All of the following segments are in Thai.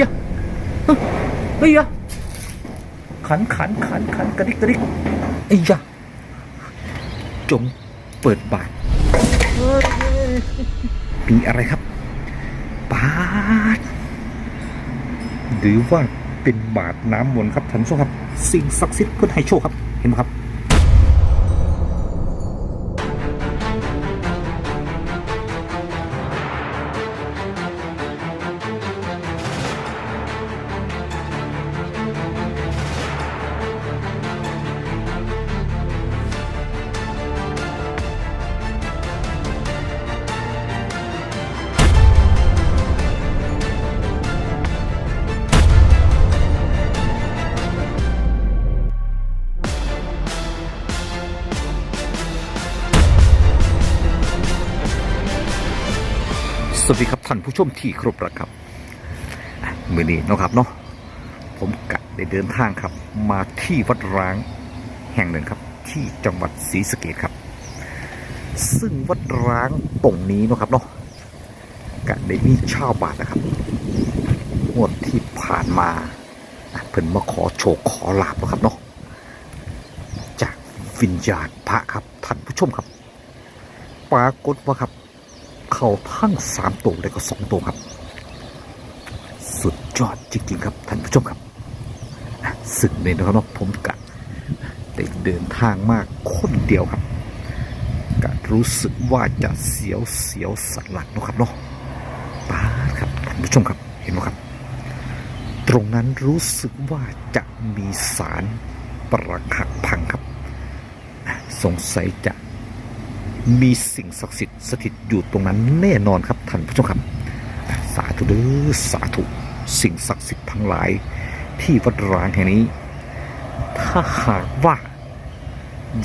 ยะเฮ้ยขันขันขันขันกระดิกกระดิกไอ้ยะจงเปิดบาทมีอะไรครับบาทหรือว่าเป็นบาทน้ำมนต์ครับท่านผู้ชมครับ สิ่งศักดิ์สิทธิ์เพื่อให้โชคครับ เห็นไหมครับ สวัสดีครับท่านผู้ชมที่ครบรักครับมือนี้นะครับเนาะผมกะได้เดินทางครับ มาที่วัดร้างแห่งหนึ่งครับ ที่จังหวัดศรีสะเกดครับ ซึ่งวัดร้างตรงนี้นะครับเนาะกะได้มีชาวบ้านนะครับงวดที่ผ่านมาเพิ่นมาขอโชคขอลาบนะครับเนาะจากวิญญาณพระครับท่านผู้ชมครับ ปรากฏว่าครับ ข้าทั้งสามตัวและก็สองตัวครับ สุดยอดจริง ๆ ครับท่านผู้ชมครับอะซึ่งในนะครับเนาะผมกะได้เดินทางมากคนเดียวครับกะรู้สึกว่าจะเสียวเสียวสันหลังนะครับเนาะป้าครับท่านผู้ชมครับเห็นไหมครับ ตรงนั้นรู้สึกว่าจะมีสารประหักพังครับ สงสัยจะ มีสิ่งศักดิ์สิทธิ์สถิตอยู่ตรงนั้นแน่นอนครับท่านผู้ชมครับ สาธุเด้อสาธุสิ่งศักดิ์สิทธิ์ทั้งหลาย ที่วัดร้างแห่งนี้ ถ้าหากว่า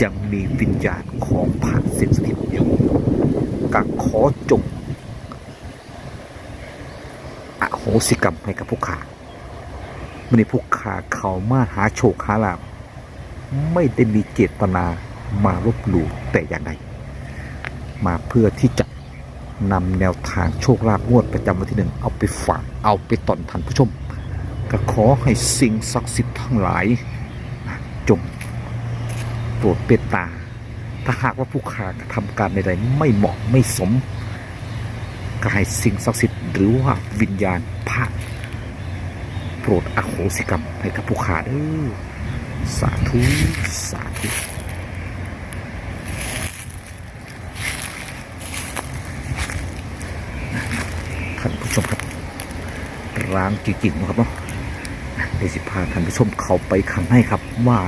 ยังมีวิญญาณของพระสิ่งสถิตอยู่ก็ขอจงอโหสิกรรมให้กับผู้ขาไม่ได้ผู้ขาเขามาหาโชคหาลาภไม่ได้มีเจตนามาลบหลู่แต่อย่างใด มาเพื่อที่จะนำแนวทางโชคลาภงวดประจำวันที่หนึ่งเอาไปฝากเอาไปต่อนท่านผู้ชม ก็ขอให้สิ่งศักดิ์สิทธิ์ทั้งหลายจงโปรดเมตตา ถ้าหากว่าผู้ค้ากระทำการใดๆไม่เหมาะไม่สมก็ให้สิ่งศักดิ์สิทธิ์หรือว่าวิญญาณพระโปรดอโหสิกรรมให้กับผู้ค้าเด้อสาธุ สาธุ ท่านผู้ชมครับ ร้างจริงๆนะครับเนาะเดี๋ยวสิพาท่านผู้ชมเขาไปข้างในครับว่า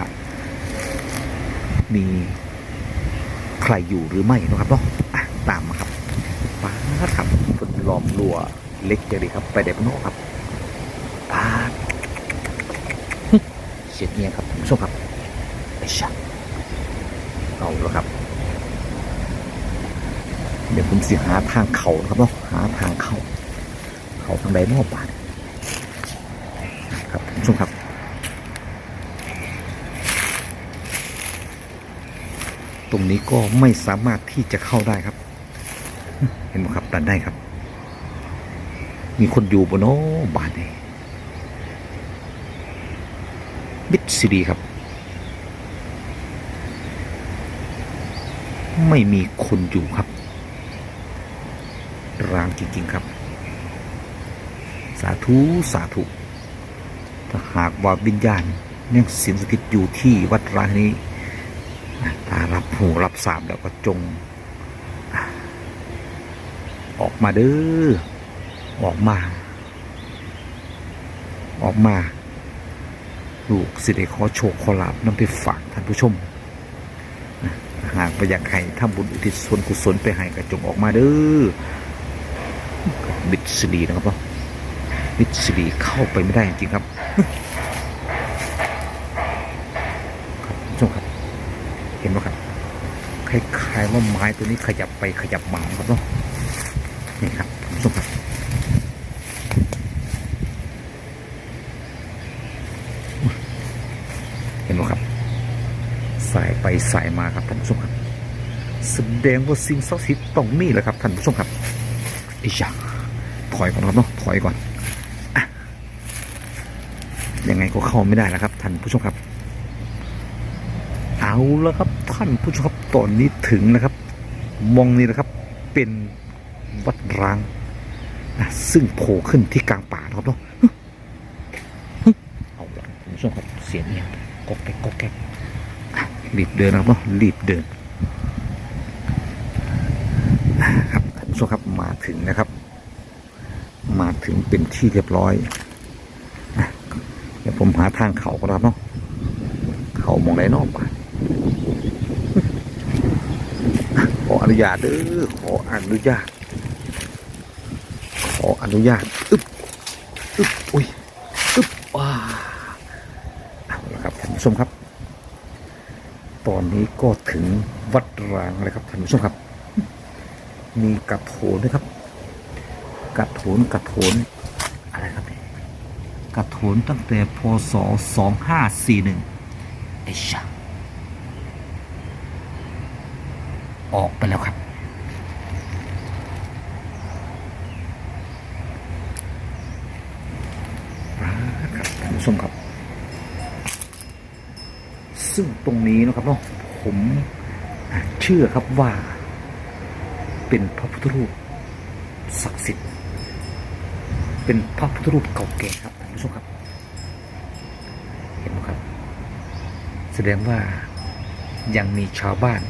มีใครอยู่หรือไม่นะครับเนาะตามมาครับป้าครับฝนล้อมรั้วเล็กเจดีครับ ไปเด็กนอกครับป้าเสียงเงียครับท่านผู้ชมครับไอ้ชักเอาแล้วครับ เดี๋ยวผมสิหาทางเขานะครับเนาะหาทางเข้าเขาทางใดนอกบ้านครับท่า ชมครับ ตรงนี้ก็ไม่สามารถที่จะเข้าได้ครับ เห็นไหมครับด้านในครับ มีคนอยู่บนโน้บ้านนี้มิดซีดีครับ ไม่มีคนอยู่ครับร้างจริงๆครับ สาธุ สาธุ ถ้าหากว่าวิญญาณยังสิงสถิตอยู่ที่วัดร้างนี้ถ้ารับหูรับสามแล้วก็จง ออกมาเด้อออกมา ออกมาลูกสิได้ขอโชคขอลาบนำไปฝากท่านผู้ชมหากไปอยากให้ทำบุญอุทิศส่วนกุศลไปให้ก็จงออกมาเด้อบิดซีดีนะครับเนาะ บิดซีดีเข้าไปไม่ได้จริงครับครับท่านผู้ชมครับ เห็นไหมครับคล้ายๆว่าไม้ตัวนี้ขยับไปขยับมาครับเนาะนี่ครับคุณผู้ชมครับเห็นไหมครับ สายไปสายมาครับท่านผู้ชมครับแสดงว่าสิ่งศักดิ์สิทธิ์ต้องมีแหละครับท่านผู้ชมครับไอ้ยาถอยก่อนครับเนาะถอยก่อนอะ ยังไง ก็เข้าไม่ได้นะครับท่านผู้ชมครับ เอาแล้วครับท่านผู้ชมครับตอนนี้ถึงนะครับ มองนี่นะครับ เป็นวัดร้างนะซึ่งโผล่ขึ้นที่กลางป่านะครับเนาะฮึฮึเอาละท่านผู้ชมครับเสียงเอียกอกแก๊กกอกแกกรีบเดินนะครับเนาะรีบเดินอะครับท่านผู้ชมครับมาถึงนะครับ มาถึงเป็นที่เรียบร้อย หาทางเขาก็แล้เนาะเขามองไหนเนอกป่าขออนุญาตเด้อขออนุญาต ขออนุญาตอึ๊บอึ๊บอุ้ยอึ๊บว้าเอาละครับท่านผู้ชมครับ ตอนนี้ก็ถึงวัดร้างแล้วครับท่านผู้ชมครับ มีกระโถนด้วยครับกระโถนกระโถนอะไรครับเนี่ยก ระโถนตั้งแต่พศสองห้าสี่หนึ่งไอ้ชาออกไปแล้วครับ ครับท่านผู้ชมครับ ซึ่งตรงนี้นะครับเนาะผมอะเชื่อครับว่าเป็นพระพุทธรูปศักดิ์สิทธิ์ เป็นพระพุทธรูปเก่าแก่ครับท่าน ผู้ชมครับ เห็นไหมครับ แสดงว่ายังมีชาวบ้าน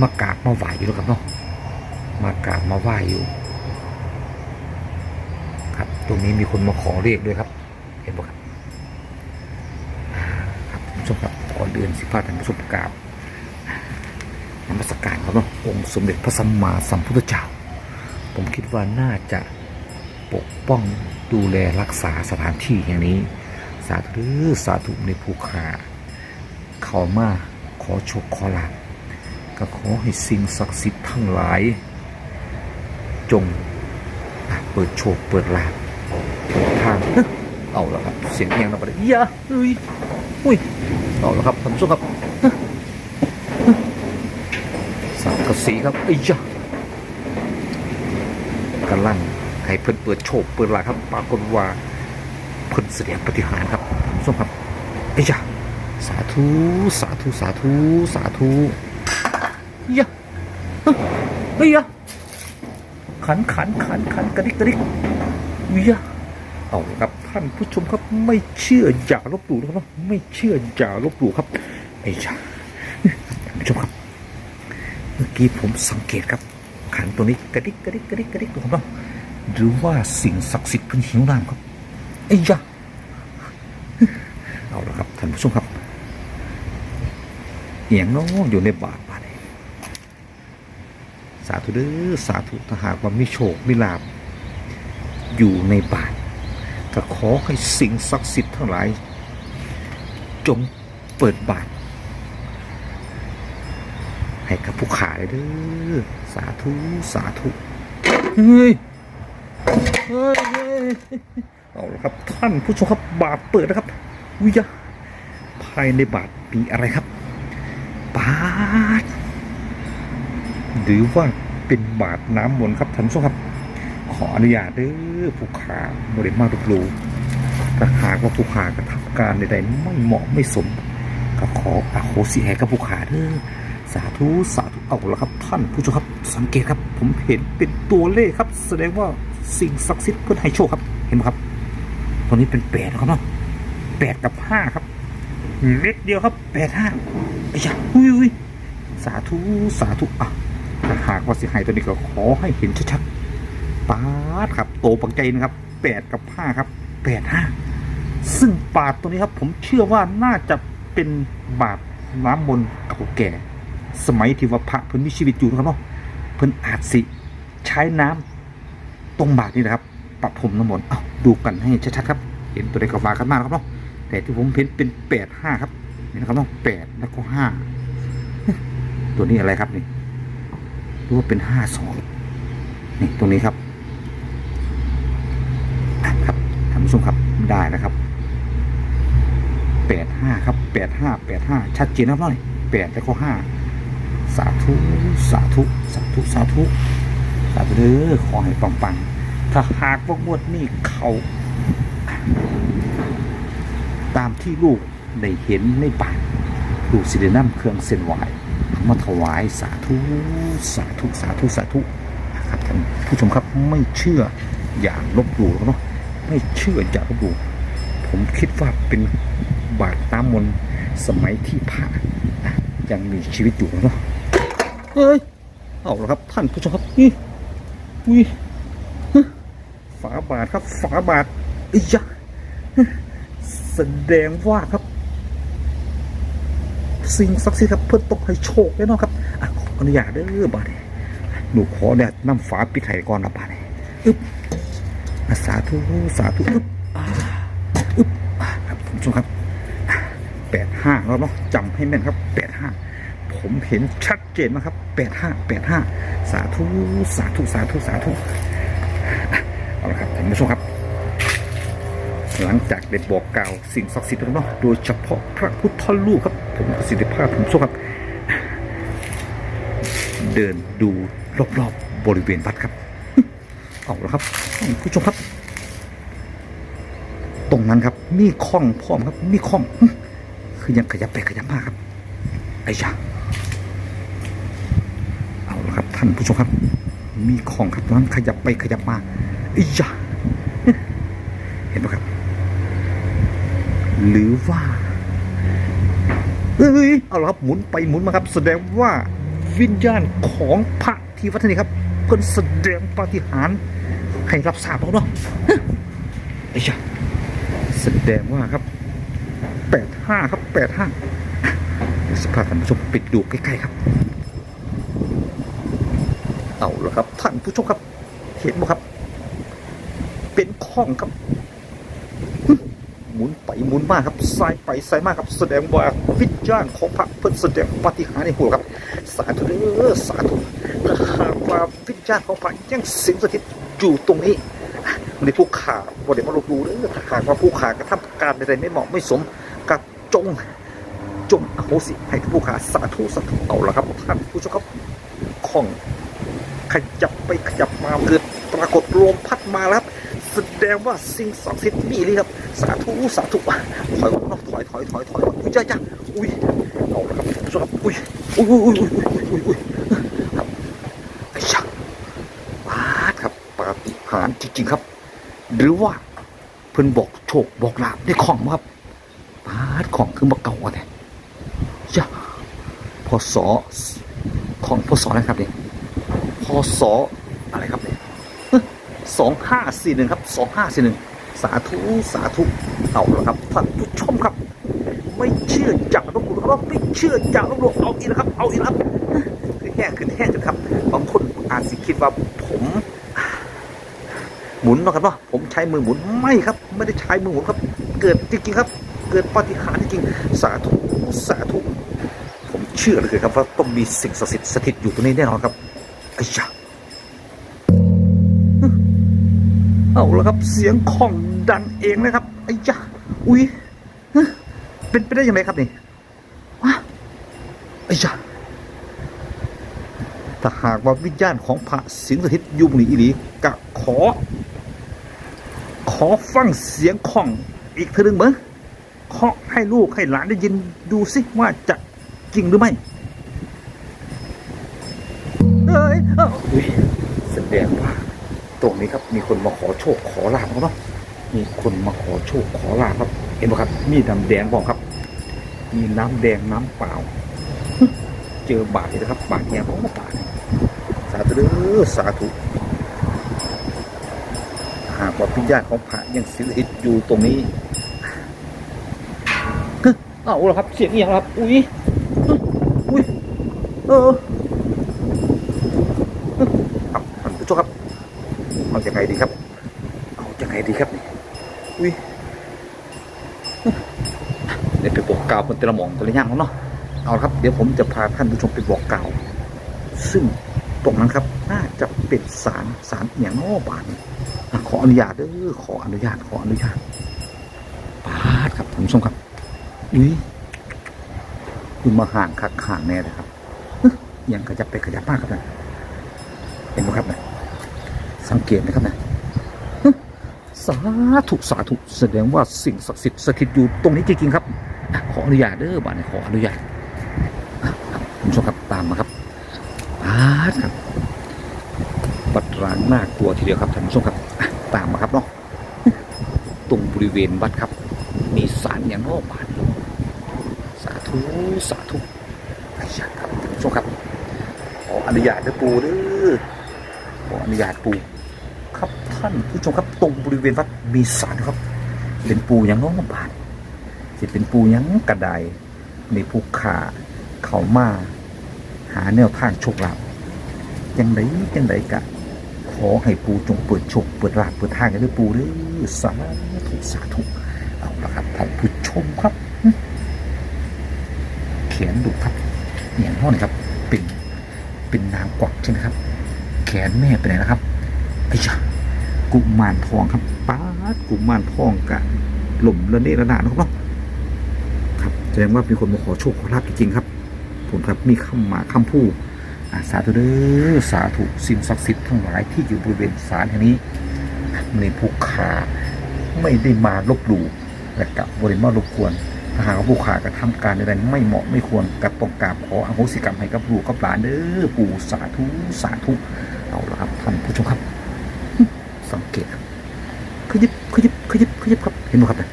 มากราบมาไหว้อยู่แล้วครับเนาะมากราบมาไหว้อยู่ ครับตรงนี้มีคนมาขอเรียกด้วยครับ เห็นไหมครับครับผู้ชมครับก่อนเดือนสิพาท่านผู้ชมกราบนมัสการครับเนาะองค์สมเด็จพระสัมมาสัมพุทธเจ้า ผมคิดว่าน่าจะ ปกป้องดูแลรักษาสถานที่อย่างนี้ สาธุสาธุในภูคาเขามาขอโชคขอลาภก็ขอให้สิ่งศักดิ์สิทธิ์ทั้งหลาย จงเปิดโชคเปิดลาภเปิดทางเอาละครับ เสียงเอียงนะประเดี๋ยวอย่าเฮ้ยอุ้ยเอาละครับท่านผู้ชมครับสังกะสีครับไอ้ยะกำลัง ให้เพิ่นเปิดโชคเปิดลาครับปรากฏว่าเพิ่นแสดงปฏิหารครับทุกผู้ชมครับไอ้ยะสาธุสาธุสาธุสาธุยะเฮ้ยยะขันขันขันขันกระดิกกระดิกยะเอาครับท่านผู้ชมครับไม่เชื่ออย่าลบหลู่นะครับไม่เชื่ออย่าลบหลู่ครับไอ้จ้าท่านผู้ชมครับ เมื่อกี้ผมสังเกตครับขันตัวนี้กระดิกกระดิกกระดิกกระดิกนะครับ หรือว่าสิ่งศักดิ์สิทธิ์เพิ่นหิวน้ำครับไอ้ยะเอาละครับท่านผู้ชมครับเอียงเน้ออยู่ในบาทบาทสาธุเด้อสาธุถ้าหากว่ามีโชคมีลาภอยู่ในบาทก็ขอให้สิ่งศักดิ์สิทธิ์ทั้งหลาย จงเปิดบาทให้กับผู้ขายเด้อสาธุ สาธุ เฮ้ยเฮ้ยเอาละครับท่านผู้ชมครับบาทเปิดนะครับวิยะภายในบาทมีอะไรครับบาทหรือว่าเป็นบาทน้ำมนต์ครับท่านผู้ชมครับ ขออนุญาตเด้อผู้ขาบริมารุปลูถ้าหากว่าผู้ขากระทำการใดๆไม่เหมาะไม่สมก็ขออโหสิให้กับผู้ขาเด้อสาธุสาธุเอาละครับ ท่านผู้ชมครับสังเกตครับ ผมเห็นเป็นตัวเลขครับ แสดงว่า สิ่งศักดิ์สิทธิ์เพื่อให้โชคครับ เห็นไหมครับตัวนี้เป็นแปดครับเนาะแปดกับห้าครับเม็ดเดียวครับแปดห้าไอ้ยาอุ้ยอุ้ยสาธุสาธุอะถ้าหากว่าสิให้ตัวนี้ก็ขอให้เห็นชัดๆปาดครับ โตปักใจนะครับแปดกับห้าครับแปดห้าซึ่งบาทตัวนี้ครับ ผมเชื่อว่าน่าจะเป็นบาทน้ำมนต์เก่าแก่ สมัยที่ว่าพระเพิ่นมีชีวิตอยู่นะครับเนาะเพิ่นอาจสิใช้น้ำ ตรงบาทนี้นะครับปรับผมน้ำมนต์เอาดูกันให้ชัดๆครับ เห็นตัวใดก็ว่ากันมากครับเนาะแต่ที่ผมเห็นเป็นแปดห้าครับนี่นะครับเนาะแปดแล้วก็ห้าตัวนี้อะไรครับนี่รือว่าเป็นห้าสองนี่ตรงนี้ครับครับท่านผู้ชมครับได้นะครับแปดห้าครับแปดห้าแปดห้าชัดเจนครับเน้อยแปดแล้วก็ห้าสาธุ สาธุ สาธุ สาธุ สาธุเด้อขอให้ปังๆ ถ้าหากว่างวดนี้เขา ตามที่ลูกได้เห็นในป่านลูกสิได้นำเครื่องเส้นไหวมาถวายสาธุ สาธุ สาธุ สาธุนะครับท่านผู้ชมครับไม่เชื่ออย่าลบหลู่เนาะไม่เชื่ออย่าลบหลู่ผมคิดว่าเป็นบาทน้ำมนต์สมัยที่ผ่านนะยังมีชีวิตอยู่เนาะเฮ้ยเอาละครับท่านผู้ชมครับนี่ อุ้ยฝาบาทครับ ฝาบาทอียะแสดงว่าครับ สิ่งศักดิ์สิทธิ์ครับเพื่อตกให้โชคแน่นอนครับอะขออนุญาตเด้อบาดนี้หนูขอเนี่ยนำฝาปิดไข่ก่อนนะบาดนี้อึ๊บสาธุสาธุอึ๊บอ่าอึ๊บครับคุณผู้ชมครับแปดห้าแล้วเนาะจำให้แม่นครับแปดห้าผมเห็นชัดเจนนะครับ แปดห้าแปดห้าสาธุสาธุสาธุสาธุเอาละครับท่านผู้ชมครับ หลังจากได้บอกกล่าวสิ่งศักดิ์สิทธิ์แล้วเนาะโดยเฉพาะพระพุทธรูปครับ ผมประสิทธิภาพผมสู้ครับ เดินดูรอบๆบริเวณวัดครับเอาละครับท่านผู้ชมครับตรงนั้นครับ มีคล้องพร้อมครับ มีคล้อง คือยังขยับไปขยับมาครับไอ้ยาเอาละครับ ท่านผู้ชมครับ มีคล้องครับนั้นขยับไปขยับมาอ้ยาเห็นไหมครับ หรือว่าเอ้ยเอาละครับหมุนไปหมุนมาครับ แสดงว่าวิญญาณของพระที่วัดนี้ครับเพิ่นแสดงปาฏิหาริย์ให้รับทราบแล้วเนาะไอ้ชะแสดงว่าครับแปดห้าครับแปดห้าสภาพท่านผู้ชมปิดดูใกล้ๆครับ ครับท่านผู้ชมครับ เห็นไหมครับ เป็นข้องครับหมุนไปหมุนมาครับสายไปสายมาครับแสดงว่าวิญญาณของพระเพิ่นแสดงปฏิหารในหัวครับ สาธุเด้อสาธุถ้าหากว่าวิญญาณของพระยังสิงสถิตอยู่ตรงนี้ในผู้ขาบ่ได้มาลบหลู่เด้อถ้าหากว่าผู้ขากระทำการใดๆไม่เหมาะไม่สมกับจงจงอโหสิให้ผู้ขาสาธุสาธุเอาละครับท่านผู้ชมครับของ ยับไปขยับมาเกิดปรากฏลมพัดมาครับแสดงว่าสิ่งศักดิ์สิทธิ์มีนี่ครับ สาธุสาธุถอยก่อนเนาะถอยถอยถอยถอยอุ้ยจ้าจ้าอุ้ยเอาละครับชมครับอุ้ยอุ้ยอุ้ยอุ้ยอุ้ยอุ้ยครับไอ้ช่างปาครับปาฏิหาริย์จริงๆครับ หรือว่าเพิ่นบอกโชคบอกลาบได้ของครับปาดของคือมาเก่าอะเนี่จ้าพศของพศนะครับเนี่ย พศอะไรครับเนี่ยสองห้าสี่หนึ่งครับสองห้าสี่หนึ่งสาธุสาธุเอาละครับท่านผู้ชมครับ ไม่เชื่อจากลบหลู่นะครับไม่เชื่อจากลบหลู่เอาอีกนะครับ เอาอีกนะครับคือแห้งคือแห้งกันครับบางคนอาจสิคิดว่าผมหมุนนะครับว่าผมใช้มือหมุนไม่ครับ ไม่ได้ใช้มือหมุนครับ เกิดจริงๆครับ เกิดปาฏิหาริย์จริงสาธุสาธุผมเชื่อเลยครับว่าต้องมีสิ่งศักดิ์สิทธิ์สถิตอยู่ตรงนี้แน่นอนครับ ไอ้ยาเอาละครับเสียงของดังเองนะครับไอ้ยาอุ้ยฮะเป็นไปได้ยังไงครับนี่วะไอ้ยาถ้าหากว่าวิญญาณของพระสิงสถิตอยู่ในอีหลีกะขอ ขอฟังเสียงของอีกเทีนึงเหมือนเคาะให้ลูกให้หลานได้ยินดูสิว่าจะจริงหรือไม่ แสดงว่าตรงนี้ครับ มีคนมาขอโชคขอลาบเนาะมีคนมาขอโชคขอลาบครับ เห็นไหมครับ มีน้ำแดงบอกครับ มีน้ำแดงน้ำเปล่า เจอบาทเลยนะครับ บาทแง่ของบาทสาธุเด้อสาธุหากว่าพิญญาของพระยังสิริอยู่ตรงนี้เฮ้ยเอาละครับ เสียงเอียงครับ อุ้ยอุ้ยเออ ครับท่านผู้ชมครับ เอาจะไง ดีครับ เอาจะไงดีครับนี่อุ้ยเดี๋ยวไปบอกกล่าวบนตะละหมองตะละย่างแล้วเนาะเอาครับ เดี๋ยวผมจะพาท่านผู้ชมไปบอกกล่าว ซึ่งตรงนั้นครับ น่าจะเป็นสารสารอย่างนอบานขออนุญาตเด้อขออนุญาตขออนุญาตปาดครับท่านผู้ชมครับอุ้ยคุณมาห่างคักห่างแน่เลยครับยังขยับไปขยับมากครับนะ เห็นไหมครับนะ สังเกตนะครับนะสาธุสาธุแสดงว่าสิ่งศักดิ์สิทธิ์สถิตอยู่ตรงนี้จริงๆครับ ขออนุญาตเด้อบ้านขออนุญาตอะครับคุณผู้ชมครับตามมาครับอาดครับวัดร้างน่ากลัวทีเดียวครับท่านผู้ชมครับตามมาครับเนาะตรงบริเวณวัดครับ มีสารอย่างนอกบ้านสาธุสาธุไอ้ชาครับท่านผู้ชมครับขออนุญาตเด้อปูเด้อขออนุญาตปู่ ผู้ชมครับตรงบริเวณวัดมีสารครับ เป็นปูยังน้องบานจะเป็นปูยังกระไดในภูขาเขามาหาแนวทางโชคลาภยังไดยังไดกะ ขอให้ปูจงเปิดโชคเปิดลาภเปิดทางให้ด้วยปูเด้อสาธุสาธุเอาละครับท่านผู้ชมครับ เขียนดูครับเนี่ยห้องนี่ครับเป็นเป็นนางกวักใช่ไหมครับ แขนแม่ไปไหนนะครับไอ้ชา กุมารทองครับป้าดกุมารทองกะหล่มระเนระนาดนะครับเนาะครับแสดงว่ามีคนมาขอโชคขอลาบจริงๆครับผมครับมีคำมาคำพูดอาสาธุเด้อสาธุสิ่งศักดิ์สิทธิ์ทั้งหลายที่อยู่บริเวณศาลแห่งนี้ในภูขาไม่ได้มาลบหลู่และกับบริมารบกวนถ้าหากว่าผู้ขากระทำการใดๆไม่เหมาะไม่ควรกระต้องกราบขออโหสิกรรมให้กับลูกกับหลานเด้อปู่สาธุสาธุเอาละครับท่านผู้ชมครับ สังเกตครับขยิบขยิบขยิบขยิบครับ เห็นไหมครับเนี่ย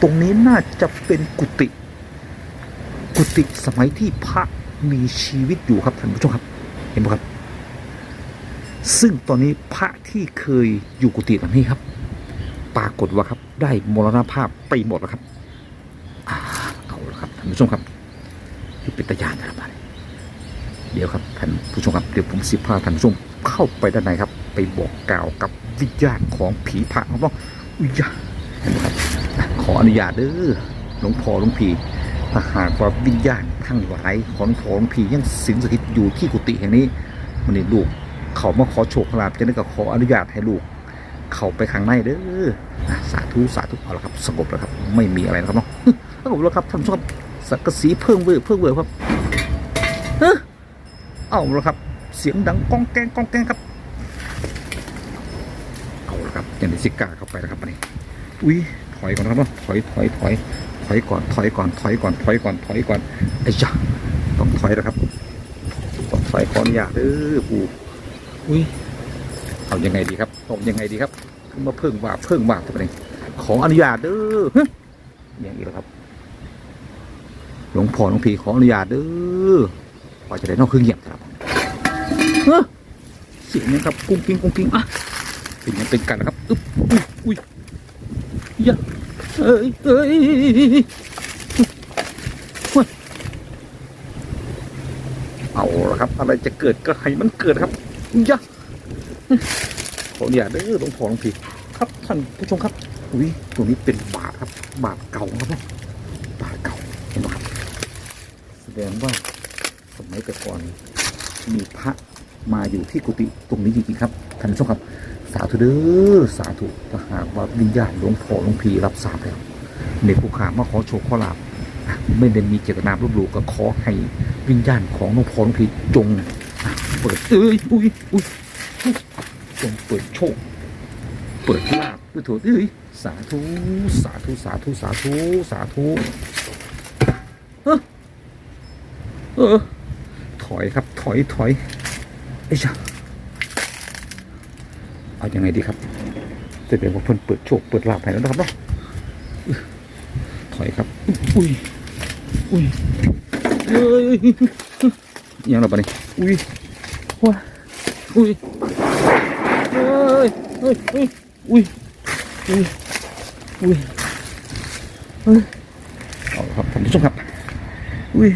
ตรงนี้น่าจะเป็นกุฏิกุฏิสมัยที่พระมีชีวิตอยู่ครับท่านผู้ชมครับ เห็นไหมครับ ซึ่งตอนนี้พระที่เคยอยู่กุฏิหลังนี้ครับ ปรากฏว่าครับ ได้มรณภาพไปหมดแล้วครับอ่าเอาละครับท่านผู้ชมครับที่เป็นตยานนะครับเดี๋ยวครับท่านผู้ชมครับเดี๋ยวผมสิพาท่านผู้ชมเข้าไปด้านในครับ ไปบอกกล่าวกับวิญญาณของผีพระครับว่า อุ้ยยะขออนุญาตเด้อหลวงพ่อหลวงพี่ถ้าหากว่าวิญญาณทั้งหลายของหลวงพ่อหลวงพี่ยังสิงสถิตอยู่ที่กุฏิแห่งนี้มันนี่ลูกเขามาขอโชคลาภจะได้ก็ขออนุญาตให้ลูก เข้าไปข้างในเด้อสาธุสาธุเอาละครับสงบแล้วครับ ไม่มีอะไรนะครับเนาะสงบแล้วครับท่านชมครับสักกะสีเพิ่งเวอร์เพิ่งเวอร์ครับเอาละครับ เสียงดังก้องแกงก้องแกงครับ เอา ละครับอย่างนี้ซิก้าเข้าไปนะครับอันนี้อุ้ยถอยก่อนนะครับเนาะถอยถอยถอยถอยก่อนถอยก่อนถอยก่อนถอยก่อนถอยก่อนไอ้จ้าต้องถอยนะครับต้องถอยขออนุญาตเด้อปู่อุ้ยเอายังไงดีครับตกยังไงดีครับขึ้นมาเพิ่งว่าเพิ่งว่าทำไมขออนุญาตเด้ออย่างนี้แล้วครับ หลวงพ่อหลวงพี่ขออนุญาตเด้อพอจะได้นอกเครื่องเงียบครับเฮ้อเสียงนี้ครับกุ้งกิ้งกุ้งกิ้งอะ เป็นยังเป็นกันนะครับอึ๊บอุ้ยอุ้ยอย่าเอ้ยเอ้ยเอาละครับ อะไรจะเกิดก็ให้มันเกิดครับย่าขออนุญาตเด้อหลวงพ่อหลวงพี่ครับท่านผู้ชมครับอุ้ยตรงนี้เป็นบาทครับ บาทเก่าครับบาทเก่าเห็นไหมครับแสดงว่าสมัยแต่ก่อนมีพระ มาอยู่ที่กุฏิตรงนี้จริงๆครับท่านผู้ชมครับ สาธุเด้อสาธุถ้าหากว่าวิญญาณหลวงพ่อหลวงพีรับทราบแล้วในผู้ขามาขอโชคขอลาบไม่ได้มีเจตนาลบหลู่ก็ขอให้วิญญาณของหลวงพ่อหลวงพีจงเปิดเอ้ยอุ้ยอุ้ยจงเปิดโชค เปิดลาบด้วยถิดเอ้ยสาธุสาธุสาธุสาธุสาธุเออเออถอยครับถอยถอย ไอ้ชาเอายังไงดีครับจะเดี๋ยวว่าเพิ่นเปิดโชคเปิดลาภให้แล้วนะครับเนาะอื้อถอยครับ อุ้ย อุ้ยเอ้ยยังเราปะนี่อุ้ยว้าอุ้ยเอ้ยเอ้ยเอ้ยอุ้ยอุ้ยอุ้ยเอ้ยเอาละครับท่านผู้ชมครับอุ้ย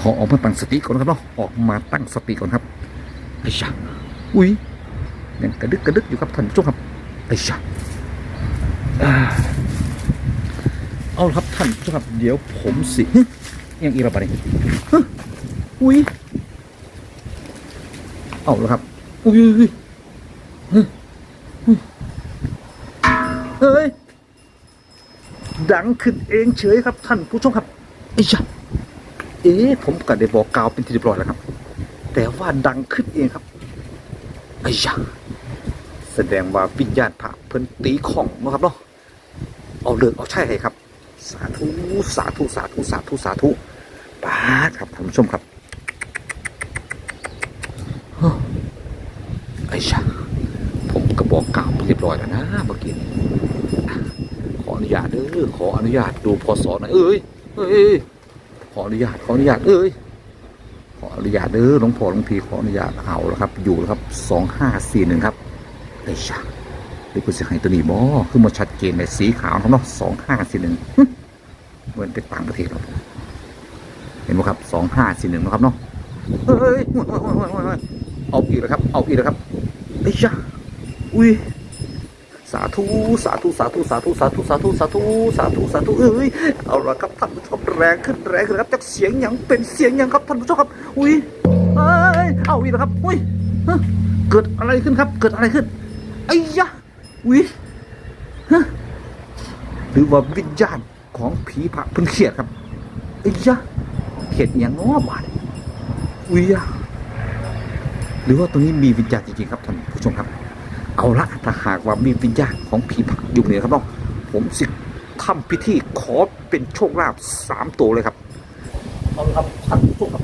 ขอออกมาตั้งสติก่อนนะครับเนาะออกมาตั้งสติก่อนครับไอ้ชาอุ้ยยังกระดึกกระดึกอยู่ครับท่านผู้ชมครับไอ้ชาอ่าเอาครับท่านผู้ชมครับเดี๋ยวผมสิยังอีระบาดนี่ฮึอุ้ยเอาละครับอุ้ยอุ้ยเฮ้ยดังขึ้นเองเฉยครับท่านผู้ชมครับไอ้ชา เอ๊ะผมก็ได้บอกกล่าวเป็นที่เรียบร้อยแล้วครับ แต่ว่าดังขึ้นเองครับไอ้ยะแสดงว่าวิญญาณพระเพิ่นตีของนะครับเนาะเอาเลิกเอาใช่ให้ครับ สาธุสาธุสาธุสาธุสาธุป้าดครับท่านผู้ชมครับไอ้ยะผมก็บอกกล่าวเรียบร้อยแล้วนะเมื่อกี้ขออนุญาตเด้อขออนุญาตดูพศหน่อยเอ้ยเอ้ย ออนุญาตขออนุญาตเอ้ยขออนุญาตเด้อหลวงพ่อหลวงพี่ขออนุญาตเอาแล้วครับ อยู่แล้วครับสองห้าสี่หนึ่งครับเอ้ชาหรือคุณจะให้ตัวนี้บ่คือมาชัดเจนในสีขาวครับเนาะสองห้าสี่หนึ่งเหมือนไปต่างประเทศครับเห็นไหมครับสองห้าสี่หนึ่งนะครับเนาะเฮ้ยเอาอีกแล้วครับ เอาอีกแล้วครับเอ้ยชาอุ้ย สาธุสาธุสาธุสาธุสาธุสาธุสาธุสาธุสาธุเอ้ยเอาละครับท่านผู้ชมแรงขึ้นแรงขึ้นครับจากเสียงอย่างเป็นเสียงอย่างครับท่านผู้ชมครับ อุ้ยเอ้ยเอาอีกแล้วครับอุ้ยฮะเกิดอะไรขึ้นครับ เกิดอะไรขึ้นไอ้ยะอุ้ยฮะหรือว่าวิญญาณของผีพระเพิ่นเครียดครับไอ้ยะเขียดอย่างง้อบาดอุ้ยอะหรือว่าตรงนี้มีวิญญาณจริงๆครับท่านผู้ชมครับ เอาละถ้าหากว่ามีวิญญาณของผีผาอยู่เหนี่ยครับน้องผมสิทำพิธีขอเป็นโชคลาภสามตัวเลยครับเอาละครับท่านผู้ชมครับ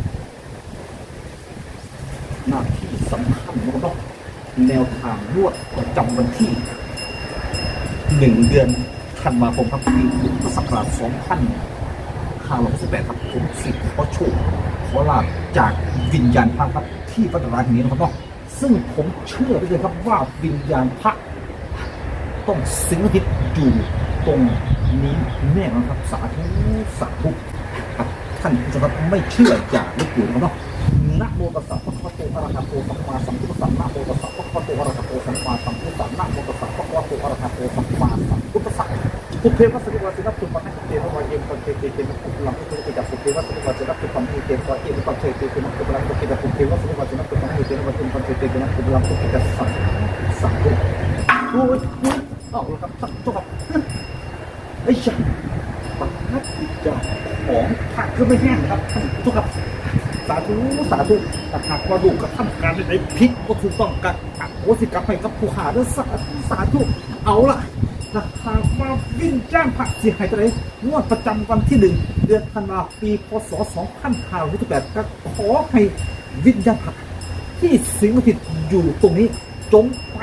หน้าที่สำคัญนะครับน้องแนวทางนวดประจำวันที่หนึ่งเดือนธันวาคมครับปีพุทธศักราชสองพันห้าร้อยสิบแปดครับผมสิขอโชคขอลาบจากวิญญาณพระครับที่วัดร้างแห่งนี้นะครับน้อง ซึ่งผมเชื่อได้เลยครับว่าวิญญาณพระต้องสิงสถิตอยู่ตรงนี้แน่นอนครับสาธุสาธุท่านผู้ชมครับไม่เชื่ออย่าลบหลู่นะครับเนาะนะโมตัสสะภะคะวะโตอระหะโตสัมมาสัมพุทธัสสะนะโมตัสสะภะคะวะโตอระหะโตสัมมาสัมพุทธัสสะนะโมตัสสะภะคะวะโตอระหะโตสัมมาสัมพุทธัสสะปุเพวัสดุวัสดุนับตุปันนักเตนะวายเยมปันเตเตเตนะปุพลังปุถุกิจปุเพวัสดุวัสดุนับตุปันเพลังปุถุกิจปุเพวัสดุวัสดุนับ Therefore, if the concept is not to belong to kita, if the was not to belong to kita, if the concept is not to belong to kita, sang, sang, tu, tu, tu, oh, lo kan, tu kan, ai ya, pakat kita, ของผักก็ไม่แห้งครับท่านทุกครับ สาธุสาธุแต่หากว่าดูกับท่านการใช้พริกก็ถูกต้องกันอักโอสิกับไปกับผู้หาด้วยสาธุสาธุเอาล่ะราคามาวิ่งจ้างผักเสียหายตัวไหนงวดประจำวันที่หนึ่ง ดือนธันวาปีพศ 2568ก็ขอให้วิญญาณผักที่สิงสถิตอยู่ตรงนี้ จงไป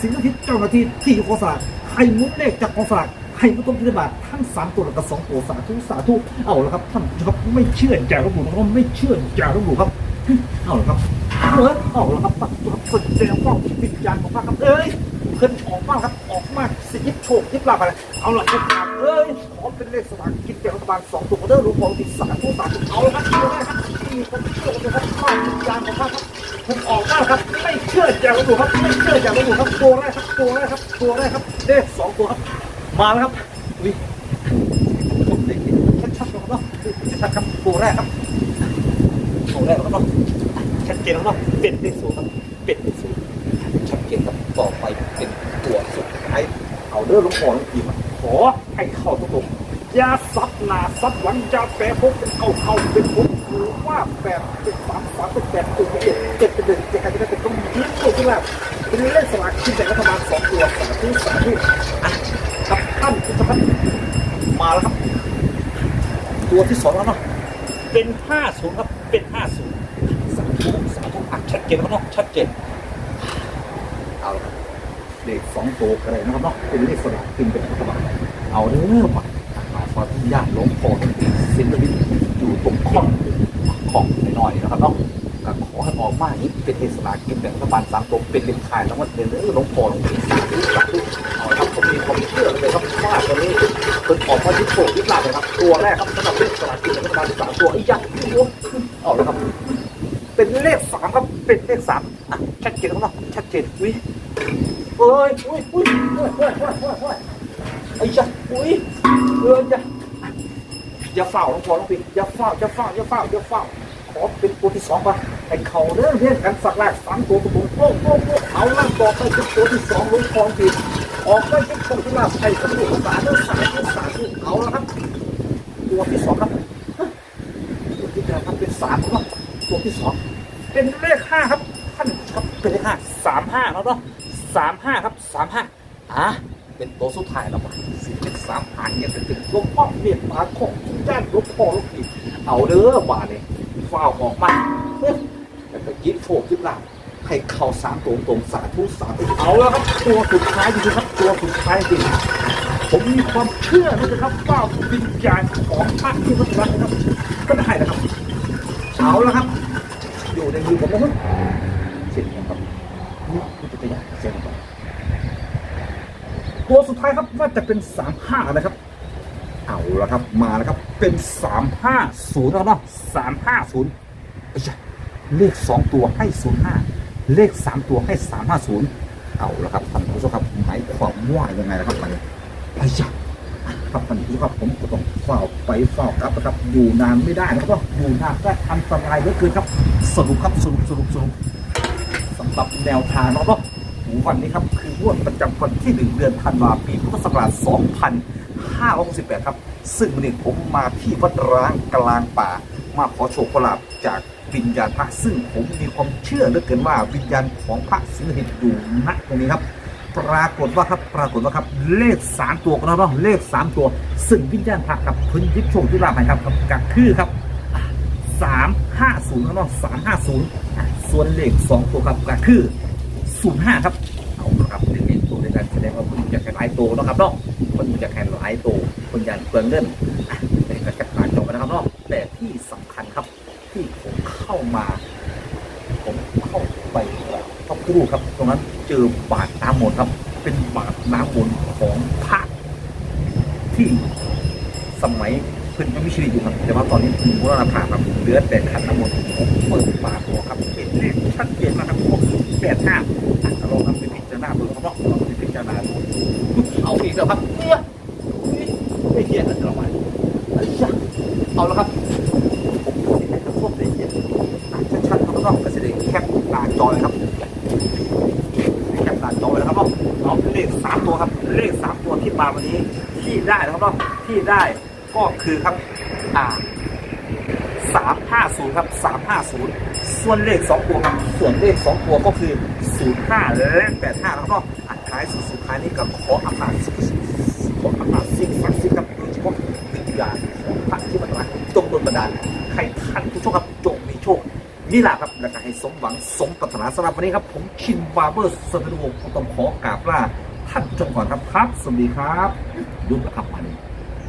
สิงสถิตเจ้าหน้าที่ที่อยู่กองสลากให้มุดเลขจากกองสลากให้มุดต้นพิธบาททั้งสามตัวและก็สองตัวสาธุสาธุเอาละครับท่านครับไม่เชื่ออย่าลบหลู่นะครับไม่เชื่ออย่าลบหลู่ครับเอาละครับเออเอาละครับแสดงว่าวิญญาณของพระครับเอ้ย เพิ่นออกมาครับออกมาสิยิบโชคยิบลาภอะไรเอาละครับเอ้ยขอเป็นเลขสลากกินแบ่งรัฐบาลสองตัวเด้อหลวงพ่อติดสาธุสาธุเอาละครับเอาละครับมีคนเชื่อนะครับว่าวิญญาณของพระครับเพิ่นออกมาครับไม่เชื่ออย่าลบหลู่ครับไม่เชื่ออย่าลบหลู่ครับตัวแรกครับตัวแรกครับตัวแรกครับเลขสองตัวครับ มาแล้วครับวิผมได้เห็นชัดๆแล้วเนาะชัดครับตัวแรกครับตัวแรกแล้วเนาะชัดเจนแล้วเนาะเป็นเลขศูนย์ครับเป็นเลขศูนย์ชัดเจนครับ ต่อไปเป็นตัวสุดท้ายเอาเด้อหลวงพ่อหลวงพี่มาขอให้เข้าตรงๆยาซับนาซับหลังอย่าแปรพบเป็นเข้าเข้าเป็นผมหรือว่าแปดเป็นสามสามเป็นแปดเป็นเจ็ดเจ็ดเป็นเจ็ดเจ็ดใครจะได้เป็นต้องมีที่ตัวที่แรกเป็นเลขสลากที่แบ่งรัฐบาลสองตัวสาธุสาธุอะครับท่านผู้ชมครับมาแล้วครับ ตัวที่สองแล้วเนาะเป็นห้าศูนย์ครับเป็นห้าศูนย์สาธุสาธุอะชัดเจนครับเนาะชัดเจน เลขสองตัวอะไรนะครับเนาะเป็นเลขสลากกินเป็นรัฐบาลเอาเด้องมามาขอที่ญาติหลวงพ่อสินทวิทอยู่ตรงข้องของหน่อยนะครับเนาะก็ขอให้ออกมานี้เป็นเลขสลากกินแบ่งรัฐบาลสามตัวเป็นเลขขายแล้วว่าเป็นเออหลวงพอหลงพี่สาธุสาธุเอาละครับผมมีความเชื่อเลยครับว่าตัวนี้เป็นออกมาที่โผล่ที่ลาเลยครับตัวแรกครับสำหรับเลขสลากกินแบ่งรัฐบาลสามตัวไอ้ยักษ์โอ้เอาละครับเป็นเลขสามครับเป็นเลขสามอะชัดเจนครับเนาะชัดเจนวิ อ้ยเอ้ยอุ้ยอุ้ยเฮ้ยเฮ้ยเฮ้ยเฮ้ยไอ้จ้ะอุ้ยเออจ้ะอย่าเฝ้าหลวงพ่อหลวงพี่อย่าเฝ้าอย่าเฝ้าอย่าเฝ้าอย่าเฝ้าขอเป็นตัวที่สองป่ะไอ้เขาเรื่องเรื่องกันสักแรกสามตัวตัวโป้งโป้งโป้งเอาล่างต่อไปเป็นตัวที่สองหลวงพ่อหลวงพี่ออกไปเป็นตัวที่ลาไอ้กระดูกสารเรื่องสารเรื่องสารเอาละครับตัวที่สองครับตัวที่จะทำเป็นสามครับตัวที่สองเป็นเลขห้าครับท่านครับเป็นเลขห้าสามห้าแล้วเนาะ สามห้าครับสามห้าอะเป็นตัวสุดท้ายแล้วว่ะสิบเป็นสามห้าเนี่ยเป็นลวงพ่อเมียปาของทุกด้านลวงพ่อลวงพี่เอาเด้อบาทเนี่ยฟ้าวออกมาเฮ้ยแล้วก็ยิบโฟกยิบลาบให้เข้าสามตัวตรงสาธุสาธุเอาแล้วครับตัวสุดท้ายจริงครับตัวสุดท้ายจริงผมมีความเชื่อนะครับว่าวิญญาณของพระที่วัดรักนะครับก็ได้นะครับเอาแล้วครับ อยู่ในมือผมแล้วครับสร็จแล้วครับนี่คือตัวอย่างเสร็จแล้ว ตัวสุดท้ายครับว่าจะเป็นสามห้านะครับ เอาล้วครับมาแล้วครับเป็นสามห้าศูนย์แล้วเนาะสามห้าศูนย์เลขสองตัวให้ศูนย์ห้าเลขสามตัวให้สามห้าศูนย์เอาล้วครับท่านผู้ชมครับหมายความว่ายังไงนะครับมันไอ้ยะครับท่านผู้ชมครับผมก็ต้องเฝ้าไปเฝ้ากลับนะครับ อยู่นานไม่ได้นะครับอยู่นานก็อันตรายเหลือเกินครับ สรุปครับสรุปสรุปสรุปสำหรับแนวทางนะครับวันนี้ครับคือ งวดประจำวันที่1เดือนธันวาปีพุทธศักราช 2568 ครับ ซึ่งวันนี้ผมมาที่วัดร้างกลางป่า มาขอโชคขอลาบจากวิญญาณพระ ซึ่งผมมีความเชื่อเหลือเกินว่าวิญญาณของพระสิงห์หิตอยู่ณตรงนี้ครับ ปรากฏว่าครับปรากฏว่าครับเลขสามตัวก็แล้วเนาะเลขสามตัว ซึ่งวิญญาณพระกับพื้นยิบโชคที่ลาภครับกับกัคือครับสามห้าศูนย์แล้วเนาะสามห้าศูนย์ส่วนเลขสองตัวครับก็คือศูนย์ห้าครับเลขตัวในการแส ดงว่าคุณอยากแข่หลายตัวเนาะครับเนาะคนอยากแข่หลายตัวคนอยากเปลืองเงินอะแต่ก็จะผ่านจบไปนะครับเนาะแต่ที่สำคัญครับที่ผมเข้ามา ผมเข้าไปพระพุทธรูปครับ ตรงนั้นเจอบาทน้ำมนต์ครับ เป็นบาทน้ำมนต์ของพระที่สมัยเพิ่นยังมีชีวิตอยู่ครับแต่ว่าตอนนี้ถึงมรณภาพครับเหลือแต่ขันน้ำมนต์ผมเปิดบาตัวครับเป็นเลขชัดเจนนะครับก็คือแปดห้าอะลองนำไปพิจารณาดูครับเนาะ ลองไปพิจารณาดูเอาอีกแล้วครับเนี่ยไม่เทียนอันตรายเอาแล้วครับผมพูดในผู้ชมได้เห็นชัดๆครับน้องก็จะได้แคปหน้าจอยครับแคปหน้าจอยนะครับน้องน้องเลขสามตัวครับ เลขสามตัวที่มาวันนี้ ที่ได้นะครับน้องที่ได้ก็คือครับอ่าสามห้าศูนย์ครับสามห้าศูนย์ส่วนเลขสองตัวครับส่วนเลขสองตัวก็คือศูนย์ห้าและแปดห้าแล้วก็อันท้ายสุดสุดท้ายนี้ก็ขออำนาจขออำนาจสิ่งศักดิ์สิทธิ์ครับโดยเฉพาะวิญญาณของพระที่มันรักจงโดนบันดาลให้ท่านผู้ชมครับจงมีโชคนี่แหละครับและก็ให้สมหวังสมปรารถนาสำหรับวันนี้ครับ ผมชินบาร์เบอร์สตูดิโอผมต้องขอกราบลาท่านผู้ชมก่อนครับครับ สวัสดีครับยุดแล้วครับวันนี้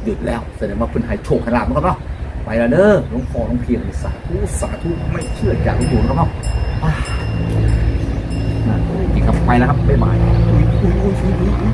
หยุดแล้วแสดงว่าเป็นให้โชคให้ลาบนะครับเนาะไปแล้วเด้อหลวงพ่อหลวงเพียงสาธุสาธุไม่เชื่ออย่าลบหลู่นะครับเนาะ ไปแล้วครับบ๊ายบายอุ้ยอุ้ยอุ้ยอุ้ย